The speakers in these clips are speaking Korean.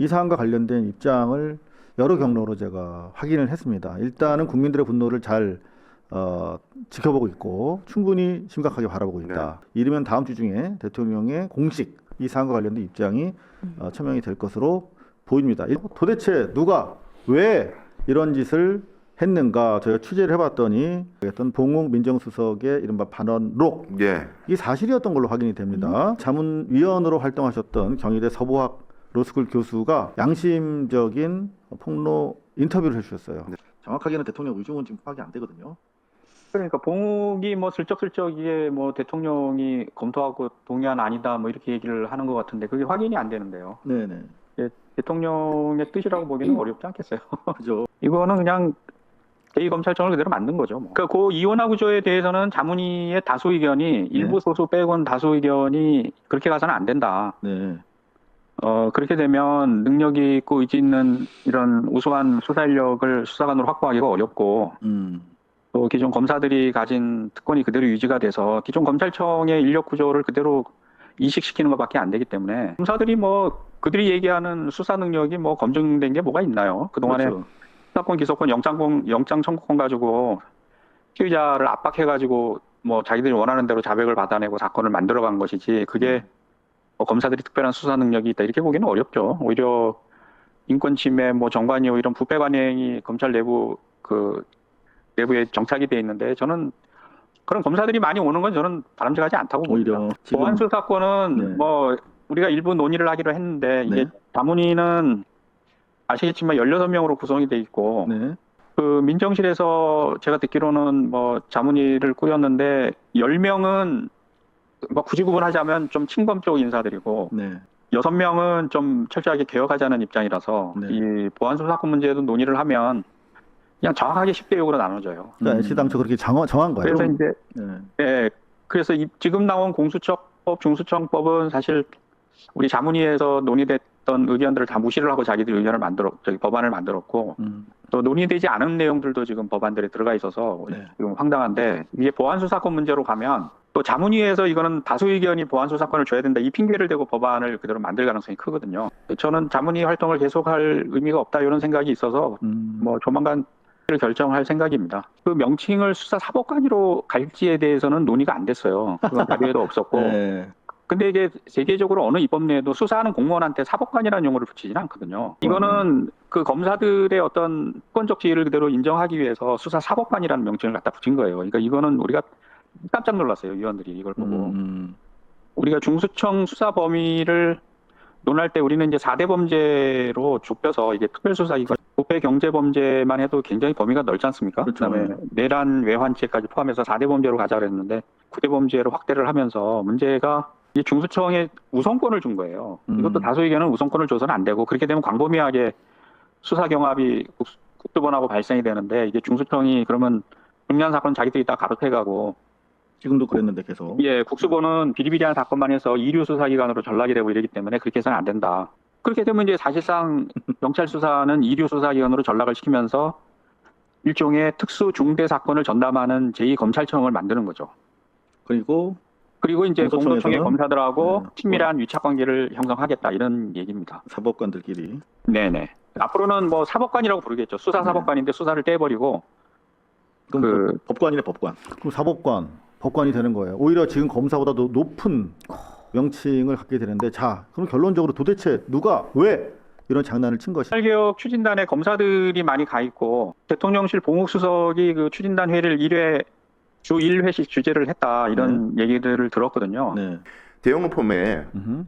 이 사안과 관련된 입장을 여러 경로로 제가 확인을 했습니다. 일단은 국민들의 분노를 잘 어, 지켜보고 있고 충분히 심각하게 바라보고 있다. 이르면 다음 주 중에 대통령의 공식 이 사안과 관련된 입장이 어, 처명이 될 것으로 보입니다. 일- 도대체 누가 왜 이런 짓을 했는가 저희가 취재를 해봤더니 어떤 봉욱 민정수석의 이른바 반언록 예. 이 사실이었던 걸로 확인이 됩니다. 자문위원으로 활동하셨던 경희대 서부학 로스쿨 교수가 양심적인 폭로 인터뷰를 해주셨어요. 정확하게는 대통령 의중은 지금 파악이 안 되거든요. 그러니까 봉욱이 뭐 슬쩍슬쩍 이게 뭐 대통령이 검토하고 동의안 아니다 뭐 이렇게 얘기를 하는 것 같은데 그게 확인이 안 되는데요. 네네. 대통령의 뜻이라고 보기는 어렵지 않겠어요. 그죠. 이거는 그냥 제2검찰청을 그대로 만든 거죠. 뭐. 그러니까 그 이원화 구조에 대해서는 자문위의 다수 의견이 일부 소수 빼곤 다수 의견이 그렇게 가서는 안 된다. 네. 어, 그렇게 되면 능력이 있고 의지 있는 이런 우수한 수사 인력을 수사관으로 확보하기가 어렵고 음. 또 기존 검사들이 가진 특권이 그대로 유지가 돼서 기존 검찰청의 인력 구조를 그대로 이식시키는 것밖에 안 되기 때문에 검사들이 뭐 그들이 얘기하는 수사 능력이 뭐 검증된 게 뭐가 있나요? 그동안에 그렇죠. 수사권 기소권 영장권 영장 청구권 가지고 피의자를 압박해 가지고 뭐 자기들이 원하는 대로 자백을 받아내고 사건을 만들어 간 것이지 그게 뭐 검사들이 특별한 수사 능력이 있다 이렇게 보기는 어렵죠. 오히려 인권 침해, 뭐 정관이요 이런 부패 관행이 검찰 내부 그 내부에 정착이 돼 있는데 저는 그런 검사들이 많이 오는 건 저는 바람직하지 않다고 봅니다. 오히려 지금 보안 수사권은 네. 뭐 우리가 일부 논의를 하기로 했는데 이게 네. 자문위는 아시겠지만 16명으로 구성이 돼 있고 네. 그 민정실에서 제가 듣기로는 뭐 자문위를 꾸렸는데 10명은 뭐 굳이 구분하자면 좀 친검 쪽 인사들이고 네. 여섯 명은 좀 철저하게 개혁하자는 입장이라서 네. 이 보안 수사권 문제도 논의를 하면 그냥 정확하게 10대 6으로 나눠져요. 그러니까 음. NC 당초 그렇게 정한, 정한 거예요. 그래서 이제 네. 예, 그래서 이- 지금 나온 공수처법, 중수청법은 사실 우리 자문위에서 논의됐던 의견들을 다 무시를 하고 자기들 의견을 만들었, 저기 법안을 만들었고 음. 또 논의되지 않은 내용들도 지금 법안들에 들어가 있어서 네. 지금 황당한데 이게 보안 수사권 문제로 가면 또 자문위에서 이거는 다수 의견이 보안 수사권을 줘야 된다 이 핑계를 대고 법안을 그대로 만들 가능성이 크거든요. 저는 자문위 활동을 계속할 의미가 없다 이런 생각이 있어서 음. 뭐 조만간 를 결정할 생각입니다. 그 명칭을 수사 사법관으로 갈지에 대해서는 논의가 안 됐어요. 그건 자료에도 없었고. 네. 근데 이게 세계적으로 어느 입법 내에도 수사하는 공무원한테 사법관이라는 용어를 붙이지는 않거든요. 이거는 그 검사들의 어떤 특권적 지위를 그대로 인정하기 위해서 수사 사법관이라는 명칭을 갖다 붙인 거예요. 그러니까 이거는 우리가 깜짝 놀랐어요. 위원들이 이걸 보고. 음. 우리가 중수청 수사 범위를 논할 때 우리는 이제 4대 범죄로 좁혀서 이게 특별수사 이거 부패 경제 범죄만 해도 굉장히 범위가 넓지 않습니까? 그렇죠. 다음에 내란 외환죄까지 포함해서 4대 범죄로 가자 그랬는데 9대 범죄로 확대를 하면서 문제가 이 중수청에 우선권을 준 거예요. 음. 이것도 다수 의견은 우선권을 줘서는 안 되고 그렇게 되면 광범위하게 수사 경합이 국수- 국수본하고 발생이 되는데 이게 중수청이 그러면 중요한 사건 자기들이 다 가로채가고 지금도 그랬는데 계속. 예, 국수본은 비리비리한 사건만 해서 이류 수사기관으로 전락이 되고 이러기 때문에 그렇게 해서는 안 된다. 그렇게 되면 이제 사실상 경찰 수사는 이류 수사기관으로 전락을 시키면서 일종의 특수 중대 사건을 전담하는 제2검찰청을 만드는 거죠. 그리고 그리고 이제 공소청의 검사들하고 네. 친밀한 위착 관계를 형성하겠다 이런 얘기입니다. 사법관들끼리. 네네. 앞으로는 뭐 사법관이라고 부르겠죠. 수사 사법관인데 수사를 떼버리고 그럼 그- 법- 법관이네 법관. 그럼 사법관, 법관이 되는 거예요. 오히려 지금 검사보다도 높은 명칭을 갖게 되는데 자, 그럼 결론적으로 도대체 누가 왜 이런 장난을 친 것이? 검찰개혁 추진단에 검사들이 많이 가 있고 대통령실 봉욱 수석이 그 추진단 회의를 1회 주 1회씩 주재를 했다 이런 얘기들을 들었거든요. 네. 대형업 펌에 음흠.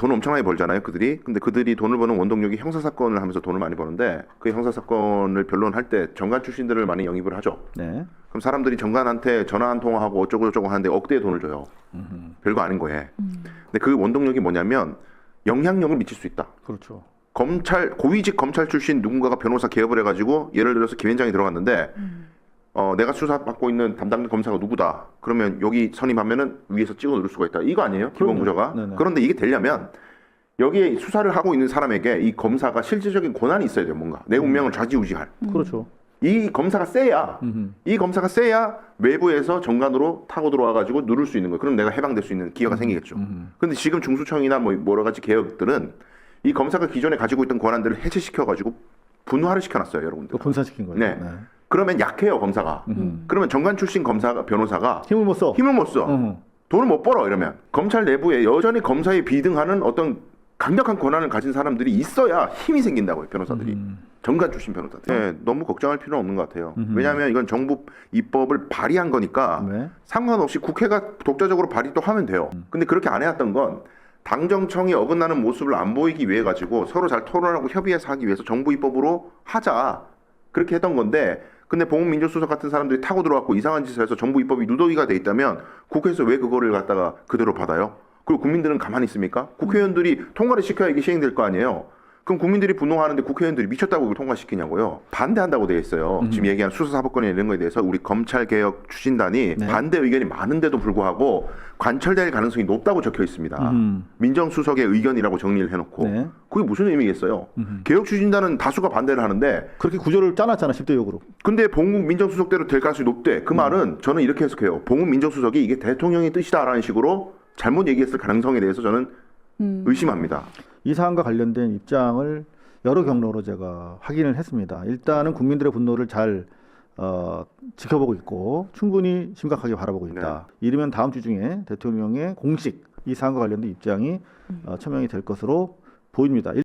돈 엄청나게 벌잖아요, 그들이. 근데 그들이 돈을 버는 원동력이 형사 사건을 하면서 돈을 많이 버는데 그 형사 사건을 변론할 때 정관 출신들을 많이 영입을 하죠. 네. 그럼 사람들이 정관한테 전화 한 통화하고 어쩌고 저쩌고 하는데 억대의 돈을 줘요. 음흠. 별거 아닌 거예요. 근데 그 원동력이 뭐냐면 영향력을 미칠 수 있다. 그렇죠. 검찰 고위직 검찰 출신 누군가가 변호사 개업을 해가지고 예를 들어서 김현장이 들어갔는데 어 내가 수사 받고 있는 담당 검사가 누구다. 그러면 여기 선임하면은 위에서 찍어 누를 수가 있다. 이거 아니에요? 기본. 구조가. 네네. 그런데 이게 되려면 여기에 수사를 하고 있는 사람에게 이 검사가 실질적인 권한이 있어야 돼요. 뭔가 내 운명을 좌지우지할. 그렇죠. 이 검사가 세야 음흠. 이 검사가 세야 외부에서 정관으로 타고 들어와 가지고 누를 수 있는 거예요. 그럼 내가 해방될 수 있는 기회가 생기겠죠. 음흠. 근데 지금 중수청이나 뭐 여러 가지 개혁들은 이 검사가 기존에 가지고 있던 권한들을 해체시켜 가지고 분화를 시켜놨어요, 여러분들. 또 분산시킨 거죠. 네. 그러면 약해요, 검사가. 음. 그러면 정관 출신 검사가 변호사가 힘을 못 써. 힘을 못 써. 음. 돈을 못 벌어 이러면 검찰 내부에 여전히 검사에 비등하는 어떤 강력한 권한을 가진 사람들이 있어야 힘이 생긴다고요 변호사들이 음. 정관 출신 변호사들. 네, 너무 걱정할 필요는 없는 것 같아요. 음흠. 왜냐하면 이건 정부 입법을 발의한 거니까 네. 상관없이 국회가 독자적으로 발의도 하면 돼요. 음. 근데 그렇게 안 해왔던 건 당정청이 어긋나는 모습을 안 보이기 위해 가지고 서로 잘 토론하고 협의해서 하기 위해서 정부 입법으로 하자 그렇게 했던 건데 근데 봉민조수석 같은 사람들이 타고 들어왔고 이상한 짓을 해서 정부 입법이 누더기가 돼 있다면 국회에서 왜 그거를 갖다가 그대로 받아요? 그리고 국민들은 가만히 있습니까? 국회의원들이 통과를 시켜야 이게 시행될 거 아니에요? 그럼 국민들이 분노하는데 국회의원들이 미쳤다고 이걸 통과시키냐고요? 반대한다고 돼 있어요. 음. 지금 얘기한 수사사법권이 이런 거에 대해서 우리 검찰개혁 추진단이 네. 반대 의견이 많은데도 불구하고 관철될 가능성이 높다고 적혀 있습니다. 음. 민정수석의 의견이라고 정리를 해놓고 네. 그게 무슨 의미겠어요? 음. 개혁 추진단은 다수가 반대를 하는데 그렇게 구조를 짜놨잖아 10대 욕으로. 근데 봉국 민정수석대로 될 가능성이 높대. 그 말은 저는 이렇게 해석해요. 봉국 민정수석이 이게 대통령의 뜻이다라는 식으로 잘못 얘기했을 가능성에 대해서 저는 음. 의심합니다. 이 사안과 관련된 입장을 여러 경로로 제가 확인을 했습니다. 일단은 국민들의 분노를 잘 어, 지켜보고 있고 충분히 심각하게 바라보고 있다. 이르면 다음 주 중에 대통령의 공식 이 사안과 관련된 입장이 어, 처명이 될 것으로 보입니다.